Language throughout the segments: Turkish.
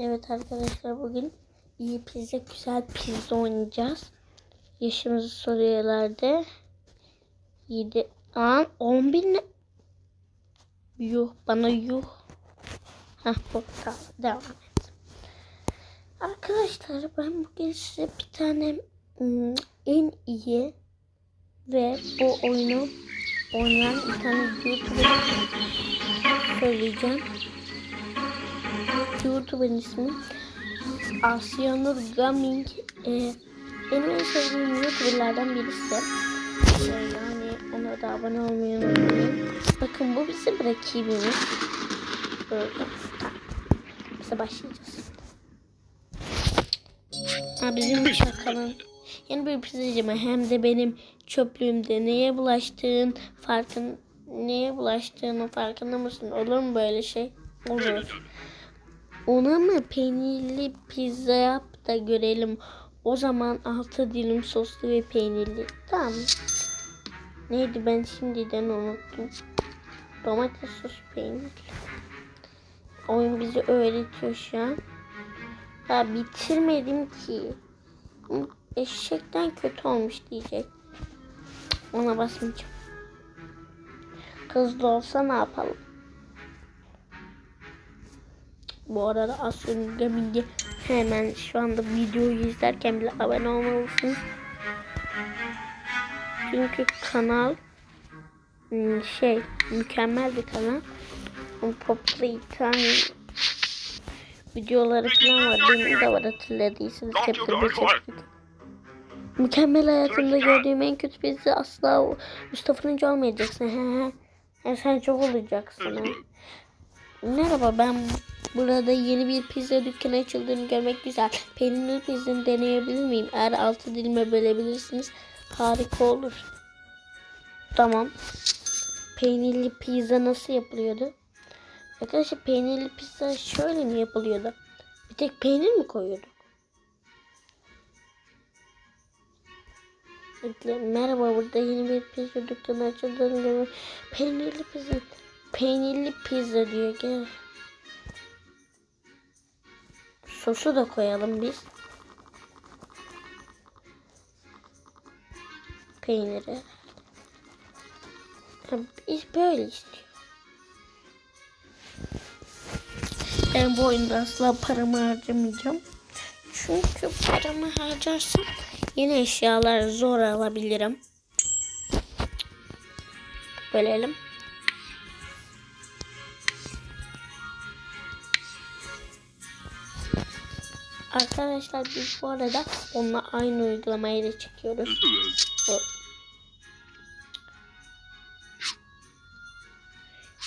Evet arkadaşlar bugün iyi pizza güzel pizza oynayacağız. Yaşımızı soruyorlardı. 7 an 10 bin ne? Yuh bana yuh. Hah bu devam et. Arkadaşlar ben bugün size bir tane ım, en iyi ve bu oyunu oynayan bir tane YouTuber söyleyeceğim. YouTuber'ın ismi Asyanur Gaming. Ee, benim en sevdiğim YouTuber'lardan birisi. Ee, yani ona da abone olmayı unutmayın. Bakın bu bizim rakibimiz. Böyle. Bize başlayacağız. Ha, bizim bakalım. Yani bir pizzacı mı? Hem de benim çöplüğümde neye bulaştığın farkın neye bulaştığının farkında mısın? Olur mu böyle şey? Olur. Ona mı peynirli pizza yap da görelim. O zaman altı dilim soslu ve peynirli. Tamam. Neydi ben şimdiden unuttum. Domates sos peynirli. Oyun bizi öğretiyor şu an. Ya bitirmedim ki. Eşekten kötü olmuş diyecek. Ona basmayacağım. Hızlı olsa ne yapalım? Bu arada Aslı'nın Gaming'e hemen şu anda videoyu izlerken bile abone olmalısınız. Çünkü kanal hmm, şey mükemmel bir kanal. Popular tane videoları falan var. Benim de var hatırladıysanız. 5 chapter. Mükemmel hayatımda gördüğüm en kötü pizza asla Mustafa'nın olmayacaksın. He he. he. Sen çok olacaksın. He. Merhaba ben burada yeni bir pizza dükkanı açıldığını görmek güzel. Peynirli pizzanı deneyebilir miyim? Eğer altı dilime bölebilirsiniz harika olur. Tamam. Peynirli pizza nasıl yapılıyordu? Arkadaşlar peynirli pizza şöyle mi yapılıyordu? Bir tek peynir mi koyuyorduk? Merhaba burada yeni bir pizza dükkanı açıldığını görmek. Peynirli pizza. Peynirli pizza diyor gel. Sosu da koyalım biz. Peyniri. Biz böyle istiyor. Ben bu oyunda asla paramı harcamayacağım. Çünkü paramı harcarsam yeni eşyalar zor alabilirim. Bölelim. Arkadaşlar biz bu arada onunla aynı uygulamayı da çekiyoruz. Bu.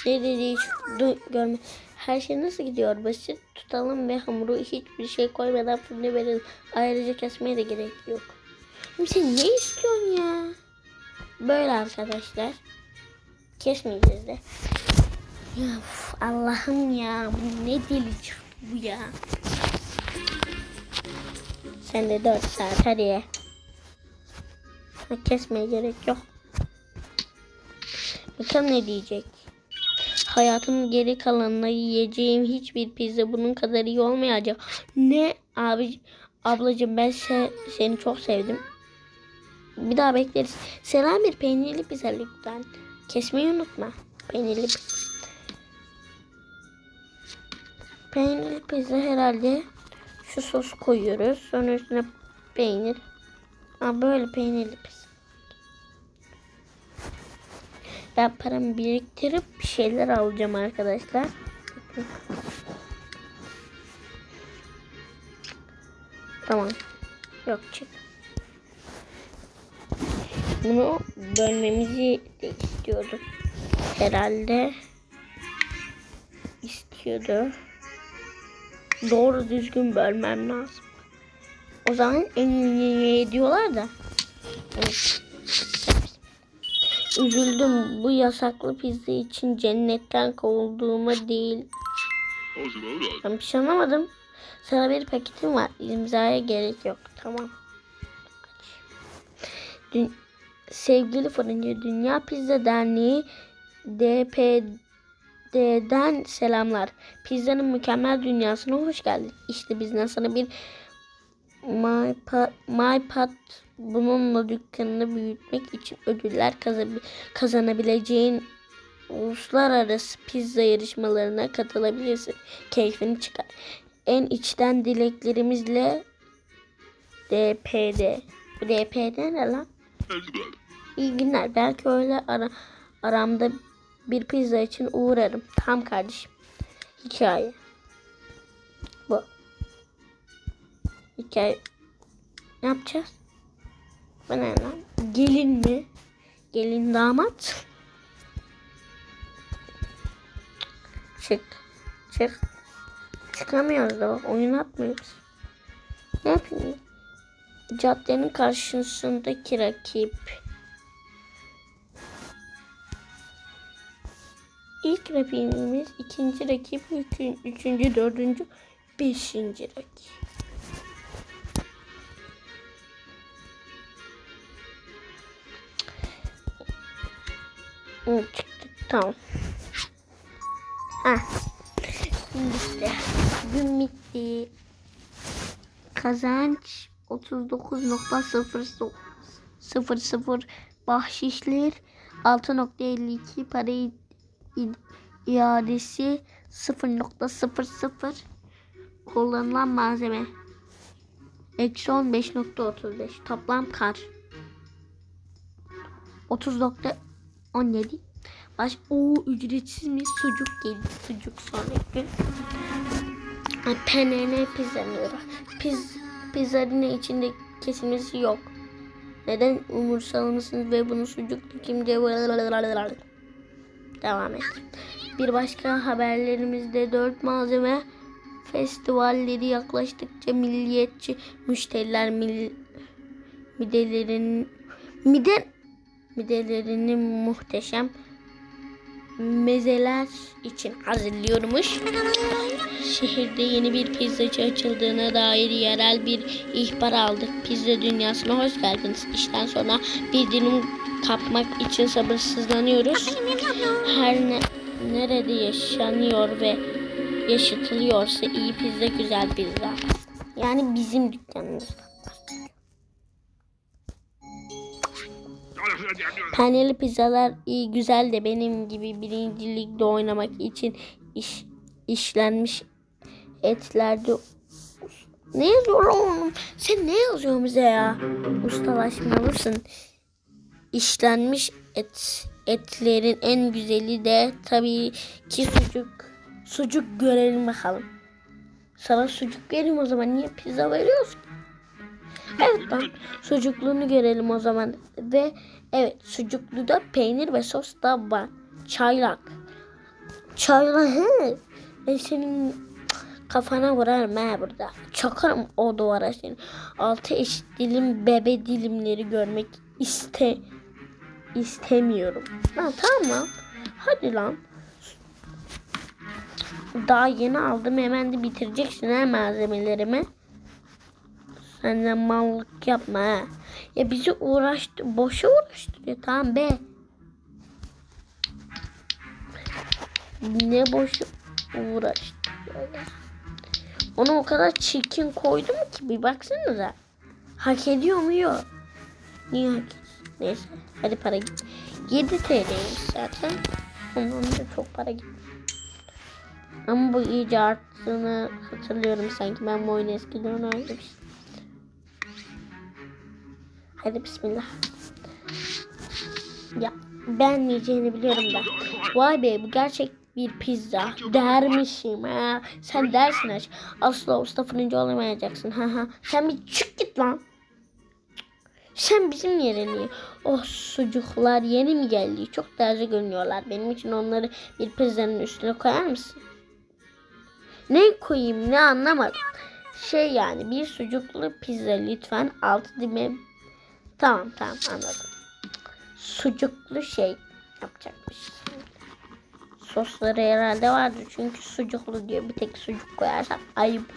Ne dediği hiç görme. Her şey nasıl gidiyor? Basit tutalım ve hamuru hiçbir şey koymadan fırına verelim. Ayrıca kesmeye de gerek yok. Şimdi sen ne istiyorsun ya? Böyle arkadaşlar. Kesmeyeceğiz de. Ya Allah'ım ya bu ne deli bu ya. Sen de 4 saat hadi ye. Kesmeye gerek yok. Bakalım ne diyecek. Hayatımın geri kalanında yiyeceğim hiçbir pizza bunun kadar iyi olmayacak. Ne abi ablacığım ben se- seni çok sevdim. Bir daha bekleriz. Selam bir peynirli pizza lütfen. Kesmeyi unutma. Peynirli pizza. Peynirli pizza herhalde şu sos koyuyoruz. Sonra üstüne peynir. Ha böyle peynirli pizza. Ben paramı biriktirip bir şeyler alacağım arkadaşlar. Tamam. Yok çık. Bunu bölmemizi de istiyordu. Herhalde istiyordu. Doğru düzgün bölmem lazım. O zaman en iyi diyorlar da. Üzüldüm bu yasaklı pizza için cennetten kovulduğuma değil. Ben bir şey anlamadım. Sana bir paketim var. İmzaya gerek yok. Tamam. Dün, sevgili fırıncı Dünya Pizza Derneği DP Cadde'den selamlar. Pizzanın mükemmel dünyasına hoş geldin. İşte bizden sana bir MyPad, MyPad bununla dükkanını büyütmek için ödüller kazan- kazanabileceğin uluslararası pizza yarışmalarına katılabilirsin. Keyfini çıkar. En içten dileklerimizle DPD. DPD ne lan? İyi günler. Belki öyle ara, aramda bir pizza için uğrarım. Tamam kardeşim. Hikaye. Bu. Hikaye. Ne yapacağız? Bu ne lan? Gelin mi? Gelin damat. Çık. Çık. Çıkamıyoruz da oyun atmıyoruz. Ne yapayım? Caddenin karşısındaki rakip. İlk rakibimiz, ikinci rakip, üçü- üçüncü, dördüncü, beşinci rakip. Hı, çıktı. Tamam. Ha. Bitti. Gün bitti. Kazanç 39.00 bahşişler 6.52 para i- i- iadesi 0.00 kullanılan malzeme. Eksi 15.35 toplam kar. 30.17 Baş o ücretsiz mi? Sucuk geldi sucuk sonraki gün. PNN pizzanıyor. Piz, pizzanın içinde kesilmesi yok. Neden umursamalısınız ve bunu sucuklu kimce devam et. Bir başka haberlerimizde dört malzeme festivalleri yaklaştıkça milliyetçi müşteriler mil, midelerin mide midelerini muhteşem mezeler için hazırlıyormuş. Şehirde yeni bir pizzacı açıldığına dair yerel bir ihbar aldık. Pizza dünyasına hoş geldiniz. İşten sonra bir dilim kapmak için sabırsızlanıyoruz. Her ne, nerede yaşanıyor ve yaşatılıyorsa iyi pizza güzel pizza. Yani bizim dükkanımızda. Taneli pizzalar iyi güzel de benim gibi birinci ligde oynamak için iş, işlenmiş etlerde ne yazıyor oğlum? Sen ne yazıyorsun bize ya? Ustalaşmalısın. İşlenmiş et etlerin en güzeli de tabii ki sucuk. Sucuk görelim bakalım. Sana sucuk vereyim o zaman. Niye pizza veriyorsun? Evet lan. Sucukluğunu görelim o zaman. Ve evet sucukluda peynir ve sos da var. Çaylak. Çaylak he. Ben senin kafana vurarım ha burada. Çakarım o duvara senin. Altı eşit dilim bebe dilimleri görmek iste istemiyorum. Lan tamam. Hadi lan. Daha yeni aldım hemen de bitireceksin ha malzemelerimi. Sen de mallık yapma ha. Ya bizi uğraştı, boşa uğraştırıyor tamam be. Ne boşu uğraştırıyor ya. Onu o kadar çirkin koydum ki bir baksanıza. Hak ediyor mu yok? Niye hak ediyor? Neyse hadi para git. 7 TL'ymiş zaten. Ondan da çok para gitti. Ama bu iyice arttığını hatırlıyorum sanki. Ben bu oyunu eskiden oynamıştım. Hadi bismillah. Ya beğenmeyeceğini biliyorum da. Vay be bu gerçek bir pizza. Dermişim ha. Sen dersin aç. Asla usta fırıncı olamayacaksın. Ha ha. Sen bir çık git lan. Sen bizim yerine niye? Oh sucuklar yeni mi geldi? Çok taze görünüyorlar. Benim için onları bir pizzanın üstüne koyar mısın? Ne koyayım ne anlamadım. Şey yani bir sucuklu pizza lütfen altı dime. Tamam tamam anladım. Sucuklu şey yapacakmış. Sosları herhalde vardır çünkü sucuklu diyor. Bir tek sucuk koyarsak ayıp.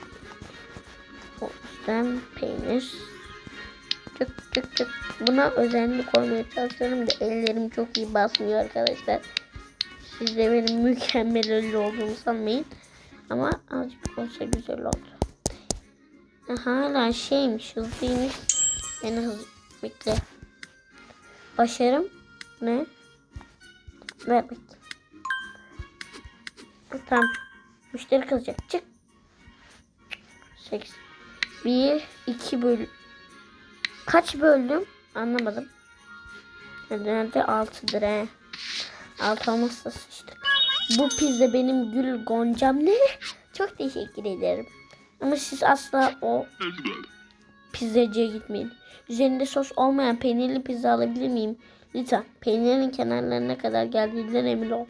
O yüzden peynir. Çık çık çık. Buna özenli koymaya çalışıyorum da ellerim çok iyi basmıyor arkadaşlar. Siz de benim mükemmel ünlü olduğumu sanmayın. Ama azıcık olsa güzel oldu. Hala şeymiş hızlıymış. Beni hızlı bekle. Başarım ne? Ver bakayım. Tamam. Müşteri kızacak. Çık. 8. 1, 2 böl... Kaç böldüm? Anlamadım. Nerede? 6'dır he. 6 olmazsa sıçtık. Bu pizza benim gül goncam ne? Çok teşekkür ederim. Ama siz asla o pizzacıya gitmeyin. Üzerinde sos olmayan peynirli pizza alabilir miyim? Lütfen peynirin kenarlarına kadar geldiğinden emin ol.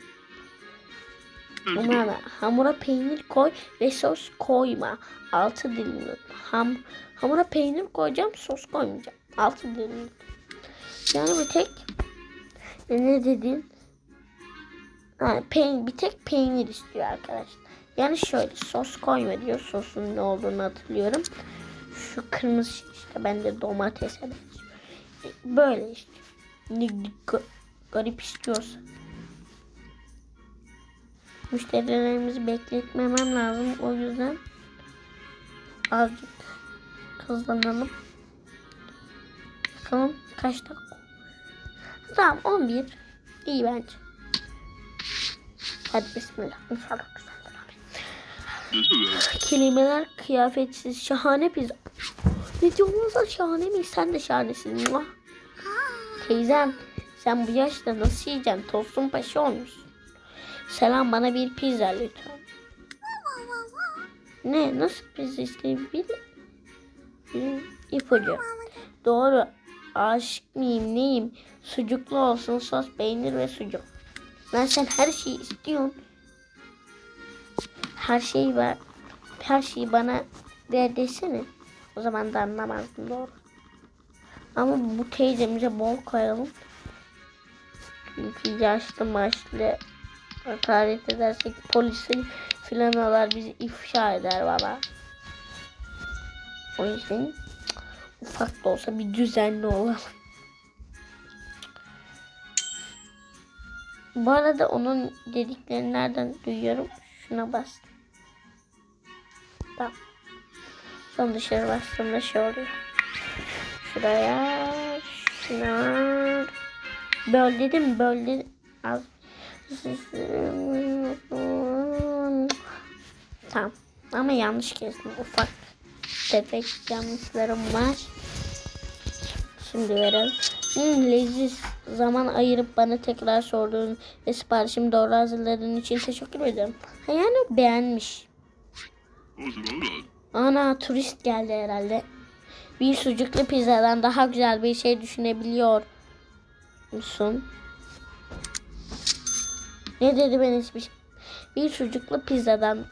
Numara hamura peynir koy ve sos koyma. Altı dilim. Ham, hamura peynir koyacağım sos koymayacağım. Altı dilim. Yani bir tek ne dedin? Ha, peyn, bir tek peynir istiyor arkadaşlar. Yani şöyle sos koyma diyor. Sosun ne olduğunu hatırlıyorum. Şu kırmızı şey işte bende domatese benziyor. Böyle işte. Garip istiyorsa. Müşterilerimizi bekletmemem lazım. O yüzden azıcık hızlanalım. Bakalım kaç dakika? Tamam 11. İyi bence. Hadi bismillah. İnşallah güzeldir abi. Kelimeler kıyafetsiz şahane pizza. Ne diyorsunuz lan şahane mi? Sen de şahanesin vah. Teyzem sen bu yaşta nasıl yiyeceksin? Tostun paşa olmuşsun. Selam bana bir pizza lütfen. Ne? Nasıl pizza isteyeyim? Bir ipucu. Doğru. Aşık mıyım neyim? Sucuklu olsun sos, peynir ve sucuk. Ben sen her şeyi istiyorsun. Her şeyi ver. Her şeyi bana ver desene. O zaman da anlamazdım doğru. Ama bu teyzemize bol koyalım. Çünkü yaşlı maçlı hakaret edersek polisi filan alar bizi ifşa eder bana. O yüzden ufak da olsa bir düzenli olalım. Bu arada onun dediklerini nereden duyuyorum? Şuna bas. Tamam. Son dışarı bastığımda şey oluyor. Şuraya. Şuna. Böl dedim. Böl dedim. Tamam. Ama yanlış kestim. Ufak tefek yanlışlarım var. Şimdi verelim. Hmm, leziz zaman ayırıp bana tekrar sorduğun ve siparişimi doğru hazırladığın için teşekkür ederim. Yani beğenmiş. Ana turist geldi herhalde. Bir sucuklu pizzadan daha güzel bir şey düşünebiliyor musun? Ne dedi ben hiçbir şey. Bir sucuklu pizzadan.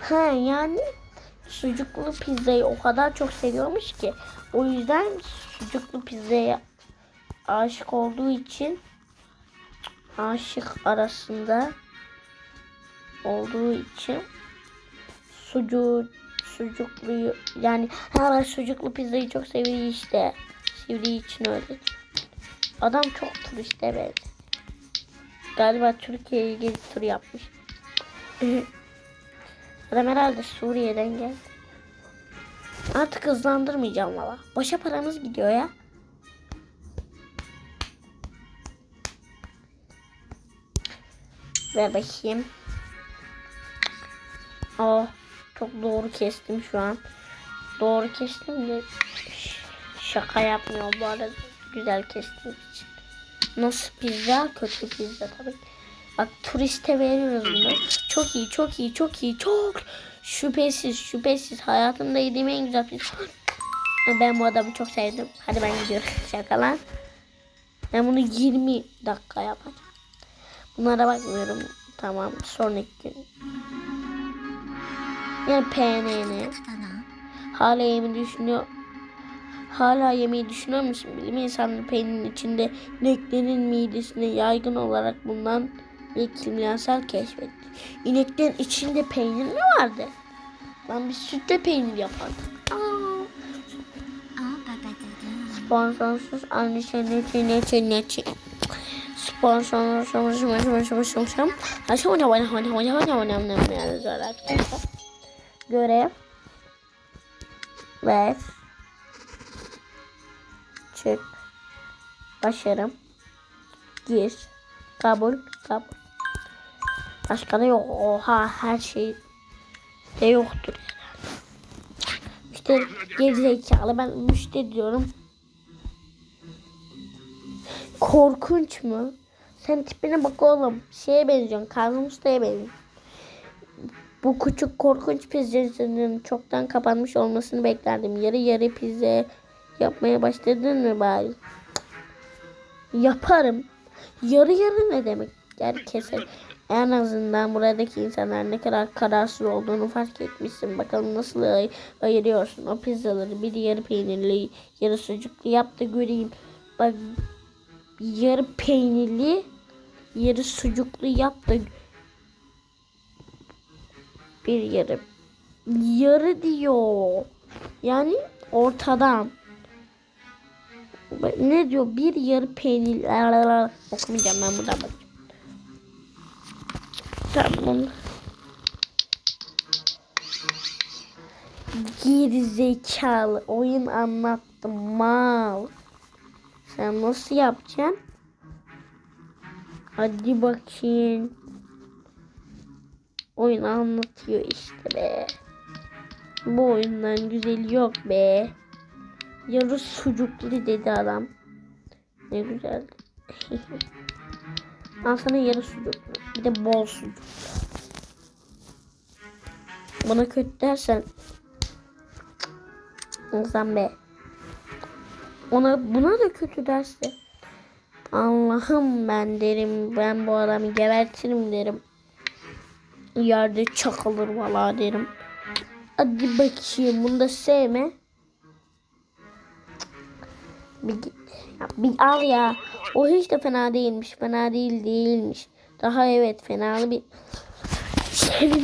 Ha yani sucuklu pizzayı o kadar çok seviyormuş ki. O yüzden sucuklu pizzaya aşık olduğu için aşık arasında olduğu için sucuk sucukluyu yani hala sucuklu pizzayı çok seviyor işte. Sevdiği için öyle. Adam çok turiste benziyor. Galiba Türkiye'ye gezi tur yapmış. Adam herhalde Suriye'den geldi. Artık hızlandırmayacağım valla. Boşa paramız gidiyor ya. Ver bakayım. Oh çok doğru kestim şu an. Doğru kestim de şaka yapmıyorum bu arada. Güzel kestim için. Nasıl pizza? Kötü pizza tabii. Bak turiste veriyoruz bunu. Çok iyi, çok iyi, çok iyi, çok şüphesiz, şüphesiz. Hayatımda yediğim en güzel pizza. Ben bu adamı çok sevdim. Hadi ben gidiyorum. Şaka lan. Ben bunu 20 dakika yapacağım. Bunlara bakmıyorum. Tamam. Sonraki gün. Yani PNN. Hala yemeği düşünüyor. Hala yemeği düşünüyor musun? Bilim insanları peynirin içinde ineklerin midesine yaygın olarak bulunan kimyasal keşfetti. İneklerin içinde peynir mi vardı? Ben bir sütle peynir yapardım. Sponsorsuz anne çene çene çene çene. Sponsorsuz şum şum şum şum şum şum. Aşağı ne var ne var ne var ne var ne var ne var ne var Görev. Ver. Çık. Başarım. Gir. Kabul. Kabul. Başka da yok. Oha her şey de yoktur. İşte gerizekalı ben müşteri diyorum. Korkunç mu? Sen tipine bak oğlum. Şeye benziyorsun. Kazım Usta'ya benziyorsun. Bu küçük korkunç pizzacının çoktan kapanmış olmasını beklerdim. Yarı yarı pizza yapmaya başladın mı bari? Yaparım. Yarı yarı ne demek? Yarı keser. En azından buradaki insanlar ne kadar kararsız olduğunu fark etmişsin. Bakalım nasıl ay- ayırıyorsun o pizzaları. Biri yarı peynirli, yarı sucuklu yap da göreyim. Bak yarı peynirli, yarı sucuklu yap da bir yarı yarı diyor. Yani ortadan. Ne diyor? Bir yarı peynir. Okumayacağım ben buradan bakacağım. Tamam. Geri zekalı oyun anlattım mal. Sen nasıl yapacaksın? Hadi bakayım. Oyun anlatıyor işte be. Bu oyundan güzeli yok be. Yarı sucuklu dedi adam. Ne güzel. Al sana yarı sucuklu. Bir de bol sucuk. Bana kötü dersen insan be. Ona buna da kötü derse Allah'ım ben derim. Ben bu adamı gebertirim derim. Yerde çakılır valla derim. Hadi bakayım bunu da sevme. Bir, ya bir al ya. O hiç de fena değilmiş. Fena değil değilmiş. Daha evet fenalı bir Sevim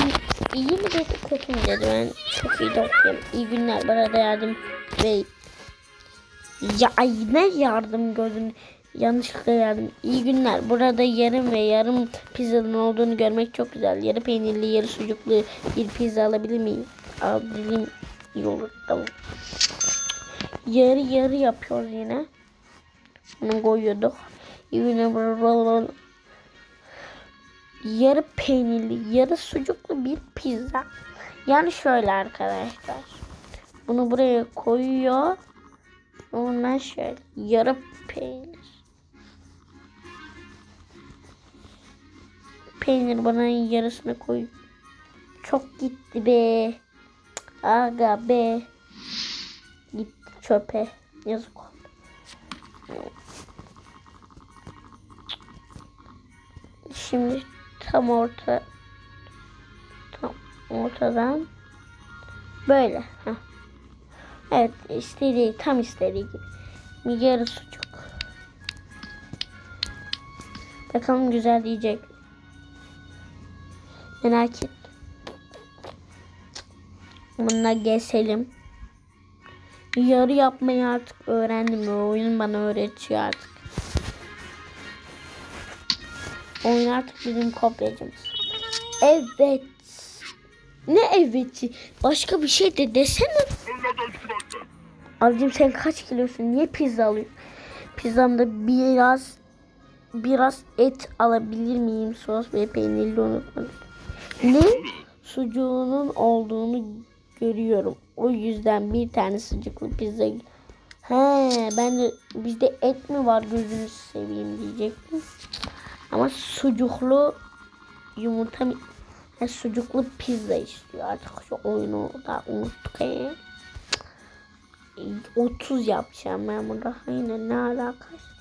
iyi mi dedi kötü mü dedi ben çok iyi de okuyorum. İyi günler bana da yardım ve ya ne yardım gözün yanlışlıkla yardım. İyi günler. Burada yarım ve yarım pizzanın olduğunu görmek çok güzel. Yarı peynirli, yarı sucuklu bir pizza alabilir miyim? Alabilirim. İyi olur. Tamam. Yarı yarı yapıyoruz yine. Bunu koyuyorduk. İyi günler. Yarı peynirli, yarı sucuklu bir pizza. Yani şöyle arkadaşlar. Bunu buraya koyuyor. Ondan şöyle yarı peynir. Peynir bana yarısını koy. Çok gitti be. Aga be. Gitti çöpe. Yazık oldu. Şimdi tam orta tam ortadan böyle. Heh. Evet istediği tam istediği gibi. Yarı sucuk. Bakalım güzel diyecek. Merak et. Bununla geçelim. Yarı yapmayı artık öğrendim. Oyun bana öğretiyor artık. Oyun artık bizim kopyacımız. Evet. Ne eveti? Başka bir şey de desene. Abicim sen kaç kilosun? Niye pizza alıyorsun? Pizzamda biraz biraz et alabilir miyim? Sos ve peynirli unutmadım. Ne? Sucuğunun olduğunu görüyorum. O yüzden bir tane sucuklu pizza. He, ben de bizde et mi var gözünü seveyim diyecektim. Ama sucuklu yumurta? Ha, sucuklu pizza istiyor. Artık şu oyunu da unuttuk. He. 30 yapacağım ben burada. Yine ne alakası?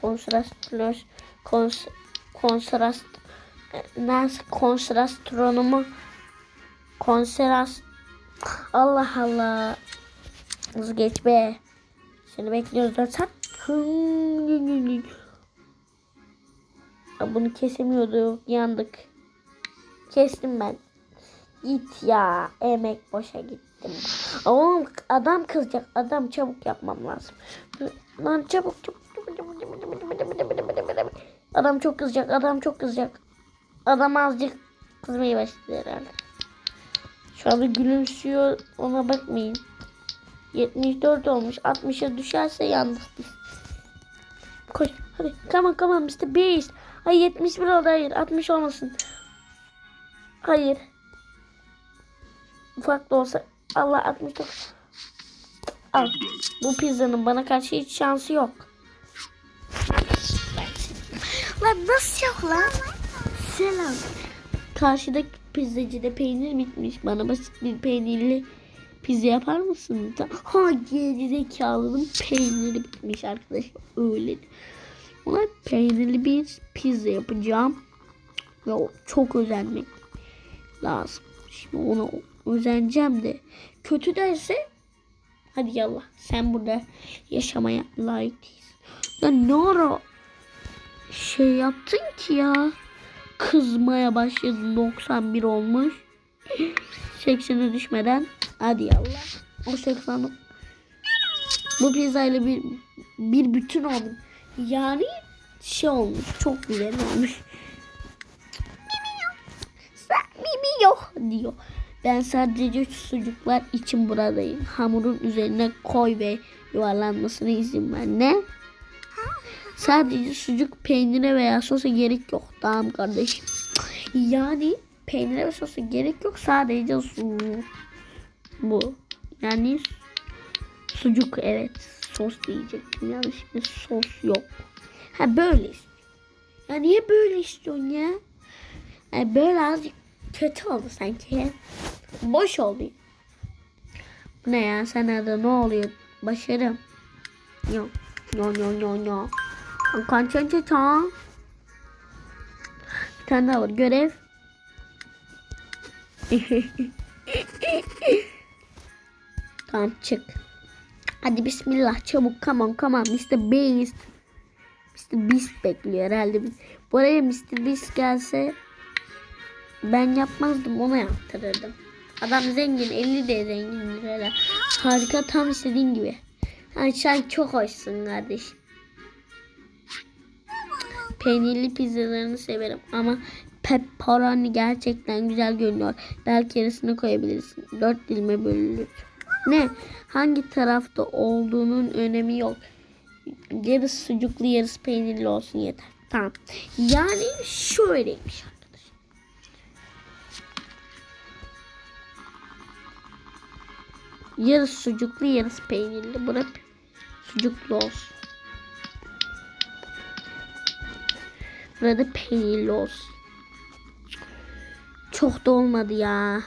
kontrastlos kons, konstrast nasıl kontrastronomu konseras Allah Allah hızlı geç be seni bekliyoruz zaten. Bunu kesemiyorduk. Yandık. Kestim ben. Git ya. Emek boşa gittim. Oğlum adam kızacak. Adam çabuk yapmam lazım. Lan çabuk çabuk. Adam çok kızacak. Adam çok kızacak. Adam azıcık kızmaya başladı herhalde. Şu anda gülümsüyor. Ona bakmayın. 74 olmuş. 60'a düşerse yandık biz. Koş. Hadi. Come on come on Mr. Beast. Ay 71 oldu. Hayır. 60 olmasın. Hayır. Ufak da olsa. Allah 69. Al. Bu pizzanın bana karşı hiç şansı yok. Lan nasıl yok lan? Selam. Karşıdaki pizzacıda peynir bitmiş. Bana basit bir peynirli pizza yapar mısın? Ha gerizekalının peyniri bitmiş arkadaşlar. Öyle. Ona peynirli bir pizza yapacağım. Ve çok özenmek lazım. Şimdi ona özeneceğim de. Kötü derse hadi yallah sen burada yaşamaya layık değilsin. Ya ne ara şey yaptın ki ya? Kızmaya başladı 91 olmuş. 80'e düşmeden hadi yallah. O 80 bu pizzayla bir bir bütün oldum. Yani şey olmuş. Çok güzel olmuş. Sen yok diyor. Ben sadece sucuklar için buradayım. Hamurun üzerine koy ve yuvarlanmasına izin ver. Ne? Sadece sucuk peynire veya sosa gerek yok. Tamam kardeşim. Yani peynire ve sosa gerek yok. Sadece su. Bu. Yani sucuk evet. Sos diyecektim. Yani şimdi sos yok. Ha böyle. Ya niye böyle istiyorsun ya? Yani böyle azıcık kötü oldu sanki. Boş oldu. Bu ne ya? Sana da ne oluyor? Başarım. Yok. No no no no. Kan çan çan çan. Bir tane daha var. Görev. tamam çık. Hadi bismillah çabuk come on come on Mr. Beast. Mr. Beast bekliyor herhalde. Buraya Mr. Beast gelse ben yapmazdım ona yaptırırdım. Adam zengin 50 de zengin lirayla. Harika tam istediğin gibi. Yani sen çok hoşsun kardeşim. Peynirli pizzalarını severim ama pepperoni gerçekten güzel görünüyor. Belki yarısını koyabilirsin. Dört dilime bölünür. Ne? Hangi tarafta olduğunun önemi yok. Yarısı sucuklu yarısı peynirli olsun yeter. Tamam. Yani şöyleymiş arkadaş. Yarısı sucuklu yarısı peynirli. Bırak sucuklu olsun. Burada peynirli olsun. Çok da olmadı ya.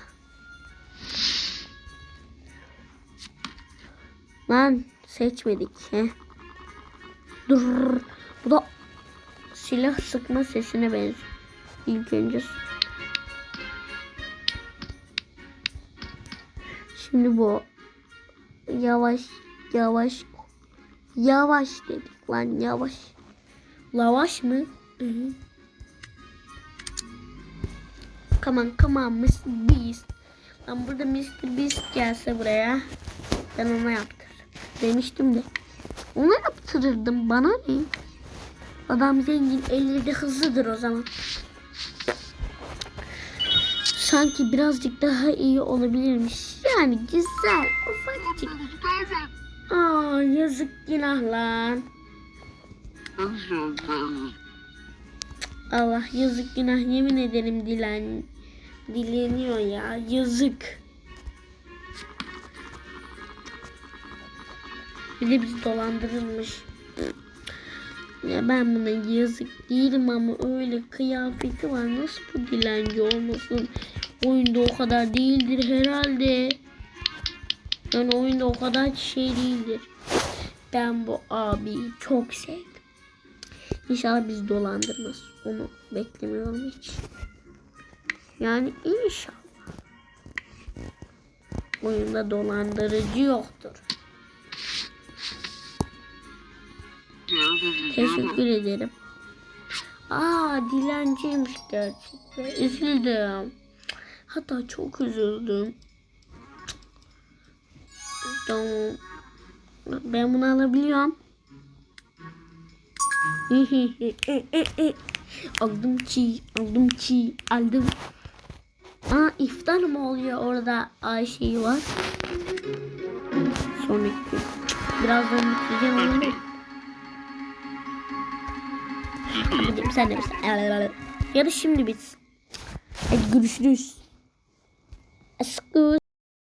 Lan seçmedik. He. Dur. Bu da silah sıkma sesine benziyor. İlk önce. Şimdi bu yavaş yavaş yavaş dedik lan yavaş. Lavaş mı? Hı hı. Come on, come on, Mr. Beast. Lan burada Mr. Beast gelse buraya. Ben ona yaptır. Demiştim de. Ona yaptırırdım. Bana ne? Adam zengin. 50'de hızlıdır o zaman. Sanki birazcık daha iyi olabilirmiş. Yani güzel. Ufacık. Aa yazık günah lan. Allah yazık günah yemin ederim dilen dileniyor ya yazık. Bir de biz dolandırılmış. Ya ben buna yazık değilim ama öyle kıyafeti var. Nasıl bu dilenci olmasın? Oyunda o kadar değildir herhalde. Yani oyunda o kadar şey değildir. Ben bu abiyi çok sevdim. İnşallah bizi dolandırmaz. Onu beklemiyorum hiç. Yani inşallah. Oyunda dolandırıcı yoktur. Teşekkür ederim. Aa dilenciymiş gerçekten. Üzüldüm. Hatta çok üzüldüm. Tamam. Ben bunu alabiliyorum. aldım çiğ, aldım çiğ, aldım. Aa iftar mı oluyor orada Ayşe'yi var. Sonraki gün. Birazdan bitireceğim onu. Hadi sen de bitsin. Ya da şimdi bitsin. Hadi görüşürüz. Aşkım.